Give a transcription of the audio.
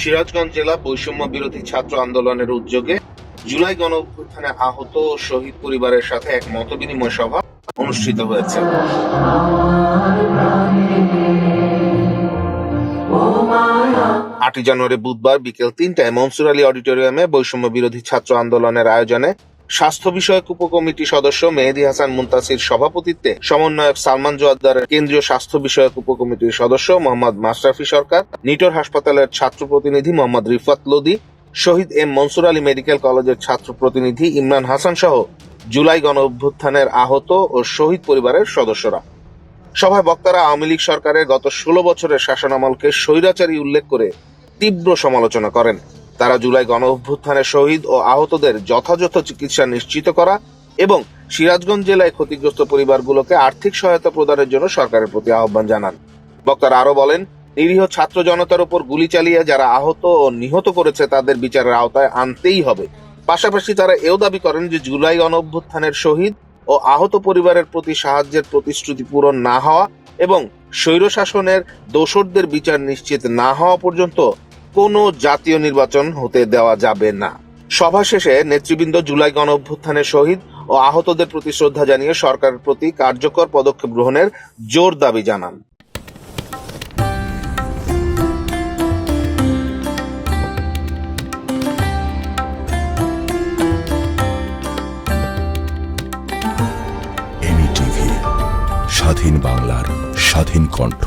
সিরাজগঞ্জ জেলা বৈষম্য বিরোধী ছাত্র আন্দোলনের উদ্যোগে জুলাই গণ অভ্যুত্থানে আহত শহীদ পরিবারের সাথে এক মতবিনিময় সভা অনুষ্ঠিত হয়েছে। আটই জানুয়ারি বুধবার বিকেল তিনটায় মনসুর আলী অডিটোরিয়ামে বৈষম্য বিরোধী ছাত্র আন্দোলনের আয়োজনে স্বাস্থ্য বিষয়ক উপকমিটি সদস্য মেহেদি হাসান মুন্তাসির সভাপতিত্বে সমন্বয়ক সালমান জোয়াদ্দারের কেন্দ্রীয় স্বাস্থ্য বিষয়ক উপকমিটির সদস্য মোহাম্মদ মাশরাফি সরকার, নিটোর হাসপাতালের ছাত্র প্রতিনিধি মোহাম্মদ রিফাত লোদি, শহীদ এম মনসুর আলী মেডিকেল কলেজের ছাত্র প্রতিনিধি ইমরান হাসান সহ জুলাই গণ অভ্যুত্থানের আহত ও শহীদ পরিবারের সদস্যরা। সভায় বক্তারা আওয়ামী লীগ সরকারের গত ষোলো বছরের শাসনামলকে স্বৈরাচারী উল্লেখ করে তীব্র সমালোচনা করেন। তারা জুলাই গণ অভ্যুত্থানের শহীদ ও আহতদের যথাযথ চিকিৎসা নিশ্চিত করা এবং সিরাজগঞ্জ জেলায় ক্ষতিগ্রস্ত পরিবারগুলোকে আর্থিক সহায়তা প্রদানের জন্য সরকারের প্রতি আহ্বান জানান। বক্তারা আরও বলেন, নিরীহ ছাত্র জনতার উপর গুলি চালিয়ে যারা আহত ও নিহত করেছে তাদের বিচারের আওতায় আনতেই হবে। পাশাপাশি তারা এও দাবি করেন যে জুলাই গণ অভ্যুত্থানের শহীদ ও আহত পরিবারের প্রতি সাহায্যের প্রতিশ্রুতি পূরণ না হওয়া এবং স্বৈরশাসনের দোসরদের বিচার নিশ্চিত না হওয়া পর্যন্ত কোনো জাতীয় নির্বাচন হতে দেওয়া যাবে না। সভা শেষে নেতৃবৃন্দ জুলাই গণ অভ্যুত্থানের শহীদ ও আহতদের প্রতি শ্রদ্ধা জানিয়ে সরকারের প্রতি কার্যকর পদক্ষেপ গ্রহণের জোর দাবি জানান। স্বাধীন বাংলার স্বাধীন কণ্ঠ।